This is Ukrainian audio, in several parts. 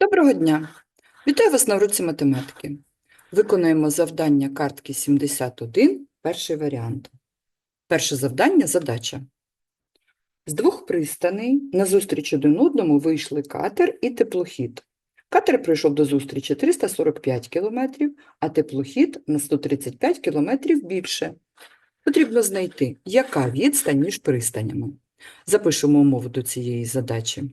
Доброго дня! Вітаю вас на уроці математики. Виконуємо завдання картки 71, перший варіант. Перше завдання – задача. З двох пристаней назустріч один одному вийшли катер і теплохід. Катер прийшов до зустрічі 345 км, а теплохід на 135 км більше. Потрібно знайти, яка відстань між пристанями. Запишемо умову до цієї задачі.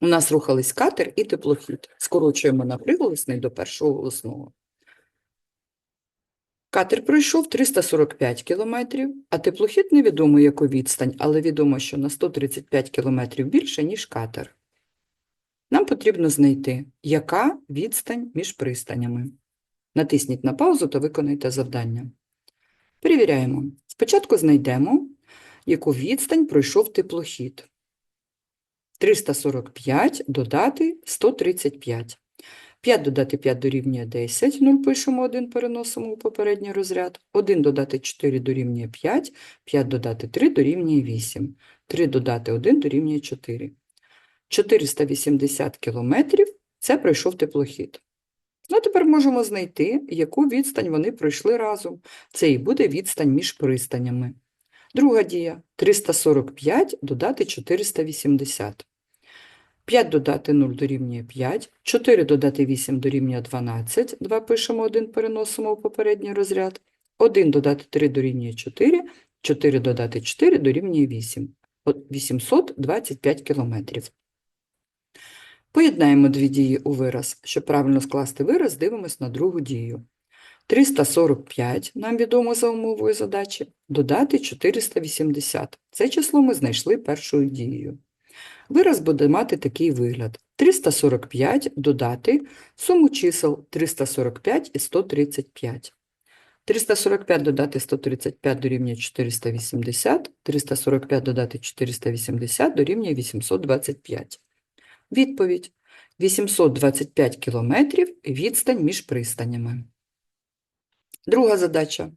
У нас рухались катер і теплохід. Скорочуємо на приголосний до першого голосного. Катер пройшов 345 кілометрів, а теплохід невідомо яку відстань, але відомо, що на 135 кілометрів більше, ніж катер. Нам потрібно знайти, яка відстань між пристанями. Натисніть на паузу та виконайте завдання. Перевіряємо. Спочатку знайдемо, яку відстань пройшов теплохід. 345 додати 135. 5 додати 5 дорівнює 10, 0 пишемо 1, переносимо у попередній розряд. 1 додати 4 дорівнює 5, 5 додати 3 дорівнює 8. 3 додати 1 дорівнює 4. 480 кілометрів – це пройшов теплохід. Ну, тепер можемо знайти, яку відстань вони пройшли разом. Це і буде відстань між пристанями. Друга дія – 345 додати 480. 5 додати 0 дорівнює 5, 4 додати 8 дорівнює 12, 2 пишемо 1, переносимо у попередній розряд, 1 додати 3 дорівнює 4, 4 додати 4 дорівнює 8, 825 кілометрів. Поєднаємо дві дії у вираз. Щоб правильно скласти вираз, дивимось на другу дію. 345, нам відомо за умовою задачі, додати 480. Це число ми знайшли першою дією. Вираз буде мати такий вигляд. 345 додати суму чисел 345 і 135. 345 додати 135 дорівнює 480, 345 додати 480 дорівнює 825. Відповідь. 825 кілометрів відстань між пристанями. Друга задача.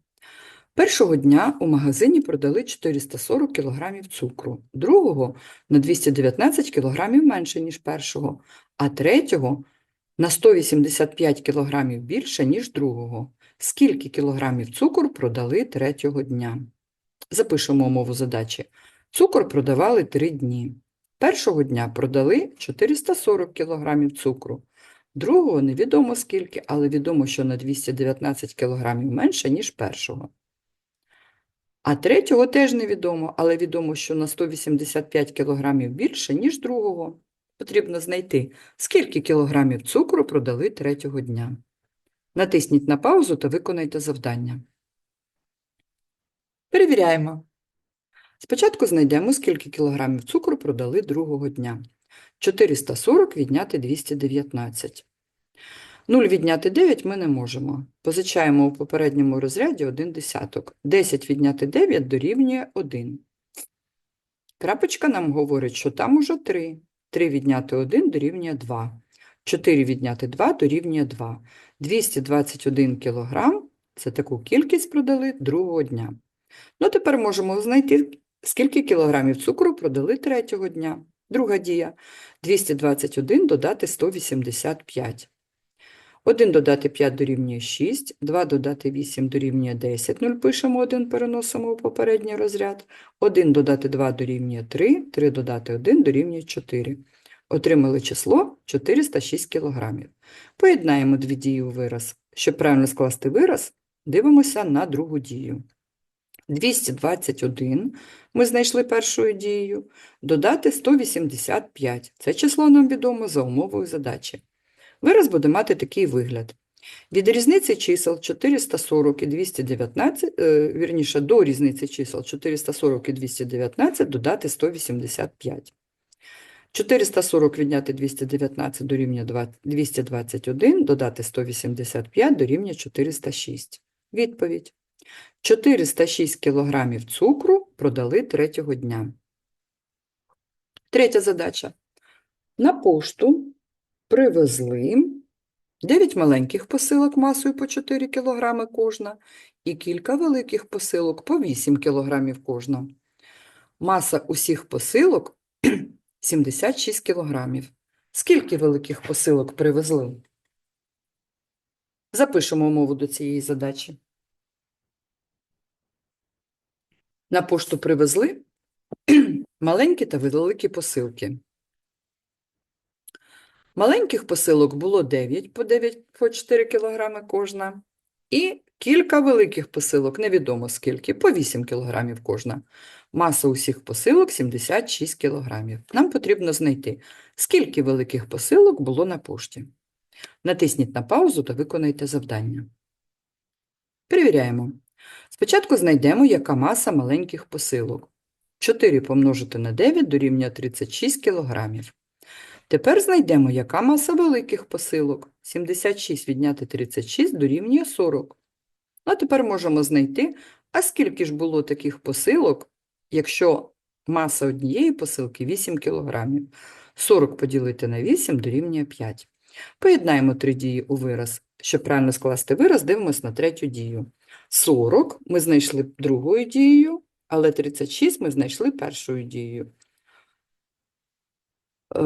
Першого дня у магазині продали 440 кг цукру, другого на 219 кг менше, ніж першого, а третього на 185 кг більше, ніж другого. Скільки кілограмів цукру продали третього дня? Запишемо умову задачі. Цукор продавали 3 дні. Першого дня продали 440 кг цукру. Другого невідомо скільки, але відомо, що на 219 кг менше, ніж першого. А третього теж невідомо, але відомо, що на 185 кг більше, ніж другого. Потрібно знайти, скільки кілограмів цукру продали третього дня. Натисніть на паузу та виконайте завдання. Перевіряємо. Спочатку знайдемо, скільки кілограмів цукру продали другого дня. 440 відняти 219. 0 відняти 9 ми не можемо. Позичаємо у попередньому розряді 1 десяток. 10 відняти 9 дорівнює 1. Крапочка нам говорить, що там уже 3. 3 відняти 1 дорівнює 2. 4 відняти 2 дорівнює 2. 221 кілограм – це таку кількість продали другого дня. Ну, тепер можемо знайти, скільки кілограмів цукру продали третього дня. Друга дія. 221 додати 185. 1 додати 5 дорівнює 6, 2 додати 8 дорівнює 10, 0 пишемо 1, переносимо у попередній розряд, 1 додати 2 дорівнює 3, 3 додати 1 дорівнює 4. Отримали число 406 кг. Поєднаємо дві дії у вираз. Щоб правильно скласти вираз, дивимося на другу дію. 221 ми знайшли першою дією, додати 185. Це число нам відомо за умовою задачі. Вираз буде мати такий вигляд. Від різниці чисел 440 і 219, е, вірніше, до різниці чисел 440 і 219 додати 185. 440 відняти 219 дорівнює 221, додати 185 дорівнює 406. Відповідь. 406 кілограмів цукру продали третього дня. Третя задача. На пошту привезли 9 маленьких посилок масою по 4 кг кожна і кілька великих посилок по 8 кг кожна. Маса усіх посилок 76 кг. Скільки великих посилок привезли? Запишемо умову до цієї задачі. На пошту привезли маленькі та великі посилки. Маленьких посилок було 9 по 9 по 4 кг кожна. І кілька великих посилок, невідомо скільки, по 8 кг кожна. Маса усіх посилок 76 кг. Нам потрібно знайти, скільки великих посилок було на пошті. Натисніть на паузу та виконайте завдання. Перевіряємо. Спочатку знайдемо, яка маса маленьких посилок. 4 помножити на 9 дорівнює 36 кг. Тепер знайдемо, яка маса великих посилок. 76 відняти 36 дорівнює 40. А тепер можемо знайти, а скільки ж було таких посилок, якщо маса однієї посилки 8 кг. 40 поділити на 8 дорівнює 5. Поєднаємо три дії у вираз. Щоб правильно скласти вираз, дивимося на третю дію. 40 ми знайшли другою дією, але 36 ми знайшли першою дією. Е,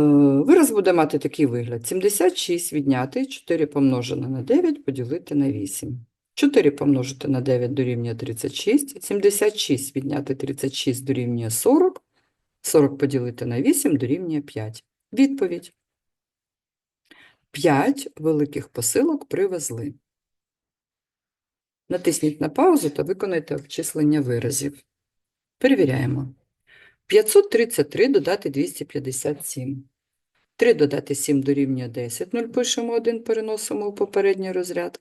Вираз буде мати такий вигляд. 76 відняти 4 помножене на 9 поділити на 8. 4 помножити на 9 дорівнює 36, 76 відняти 36 дорівнює 40, 40 поділити на 8 дорівнює 5. Відповідь. 5 великих посилок привезли. Натисніть на паузу та виконайте обчислення виразів. Перевіряємо. 533 додати 257. 3 додати 7 дорівнює 10. 0 пишемо 1, переносимо у попередній розряд.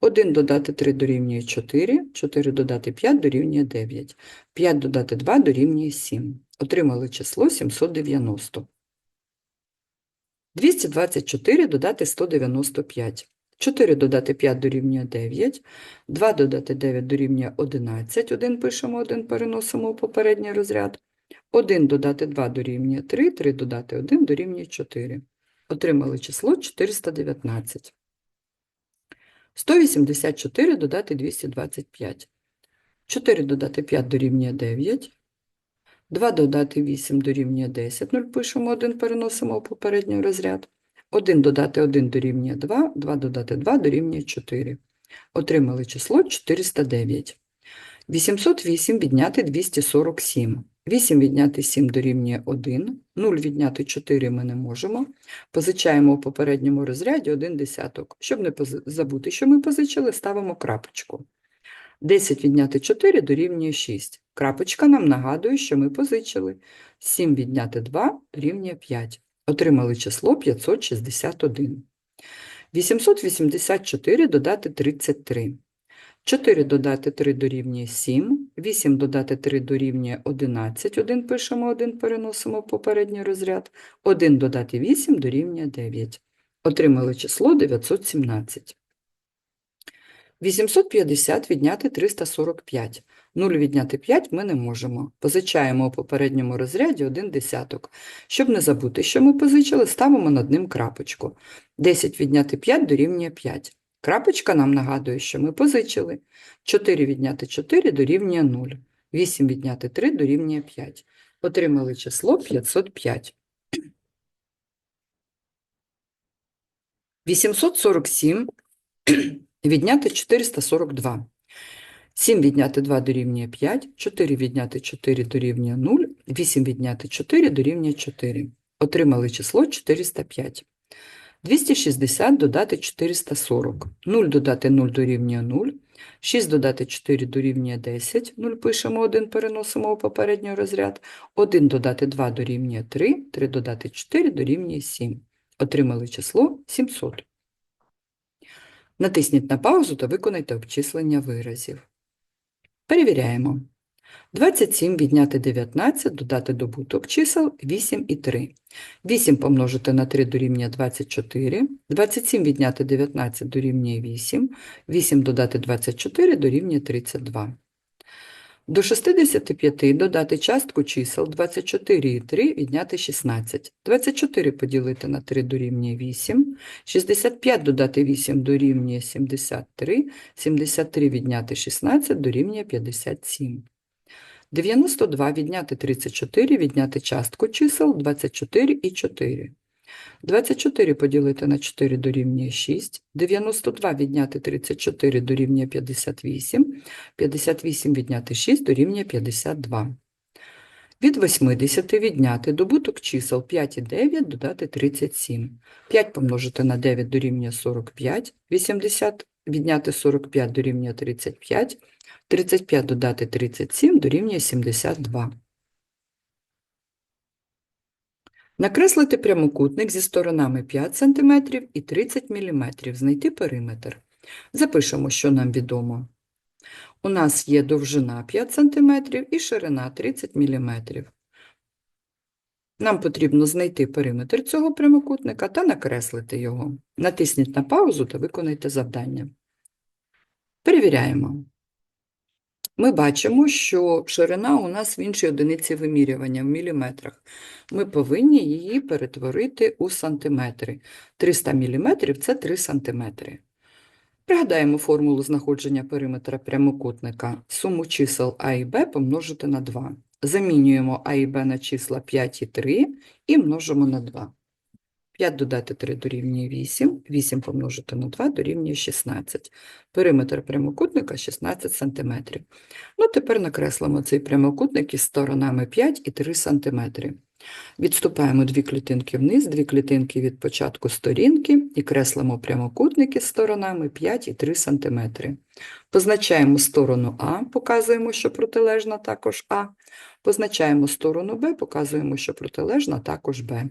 1 додати 3 дорівнює 4. 4 додати 5 дорівнює 9. 5 додати 2 дорівнює 7. Отримали число 790. 224 додати 195. 4 додати 5 дорівнює 9, 2 додати 9 дорівнює 11, 1 пишемо, 1 переносимо у попередній розряд, 1 додати 2 дорівнює 3, 3 додати 1 дорівнює 4. Отримали число 419. 184 додати 225. 4 додати 5 дорівнює 9, 2 додати 8 дорівнює 10, 0 пишемо, 1 переносимо у попередній розряд. 1 додати 1 дорівнює 2, 2 додати 2 дорівнює 4. Отримали число 409. 808 відняти 247. 8 відняти 7 дорівнює 1, 0 відняти 4 ми не можемо. Позичаємо у попередньому розряді 1 десяток. Щоб не забути, що ми позичили, ставимо крапочку. 10 відняти 4 дорівнює 6. Крапочка нам нагадує, що ми позичили. 7 відняти 2 дорівнює 5. Отримали число 561. 884 додати 33. 4 додати 3 дорівнює 7, 8 додати 3 дорівнює 11, 1 пишемо, 1 переносимо в попередній розряд, 1 додати 8 дорівнює 9. Отримали число 917. 850 відняти 345. 0 відняти 5 ми не можемо. Позичаємо у попередньому розряді 1 десяток. Щоб не забути, що ми позичили, ставимо над ним крапочку. 10 відняти 5 дорівнює 5. Крапочка нам нагадує, що ми позичили. 4 відняти 4 дорівнює 0. 8 відняти 3 дорівнює 5. Отримали число 505. 847 відняти 442. 7 відняти 2 дорівнює 5, 4 відняти 4 дорівнює 0, 8 відняти 4 дорівнює 4. Отримали число 405. 260 додати 440. 0 додати 0 дорівнює 0. 6 додати 4 дорівнює 10. 0 пишемо 1, переносимо у попередній розряд. 1 додати 2 дорівнює 3. 3 додати 4 дорівнює 7. Отримали число 700. Натисніть на паузу та виконайте обчислення виразів. Перевіряємо. 27 відняти 19, додати добуток чисел 8 і 3. 8 помножити на 3 дорівнює 24, 27 відняти 19 дорівнює 8, 8 додати 24 дорівнює 32. До 65 додати частку чисел 24 і 3 відняти 16. 24 поділити на 3 дорівнює 8, 65 додати 8 дорівнює 73, 73 відняти 16 дорівнює 57. 92 відняти 34 відняти частку чисел 24 і 4. 24 поділити на 4 дорівнює 6, 92 відняти 34 дорівнює 58, 58 відняти 6 дорівнює 52. Від 80 відняти добуток чисел 5 і 9 додати 37. 5 помножити на 9 дорівнює 45, 80 відняти 45 дорівнює 35, 35 додати 37 дорівнює 72. Накреслити прямокутник зі сторонами 5 см і 30 мм, знайти периметр. Запишемо, що нам відомо. У нас є довжина 5 см і ширина 30 мм. Нам потрібно знайти периметр цього прямокутника та накреслити його. Натисніть на паузу та виконайте завдання. Перевіряємо. Ми бачимо, що ширина у нас в іншій одиниці вимірювання в міліметрах. Ми повинні її перетворити у сантиметри. 300 мм – це 3 сантиметри. Пригадаємо формулу знаходження периметра прямокутника. Суму чисел А і Б помножити на 2. Замінюємо А і Б на числа 5 і 3 і множимо на 2. 5 додати 3 дорівнює 8, 8 помножити на 2 дорівнює 16. Периметр прямокутника 16 см. Ну, тепер накреслимо цей прямокутник із сторонами 5 і 3 см. Відступаємо дві клітинки вниз, дві клітинки від початку сторінки і креслимо прямокутники з сторонами 5 і 3 см. Позначаємо сторону А, показуємо, що протилежна також А. Позначаємо сторону Б, показуємо, що протилежна також Б.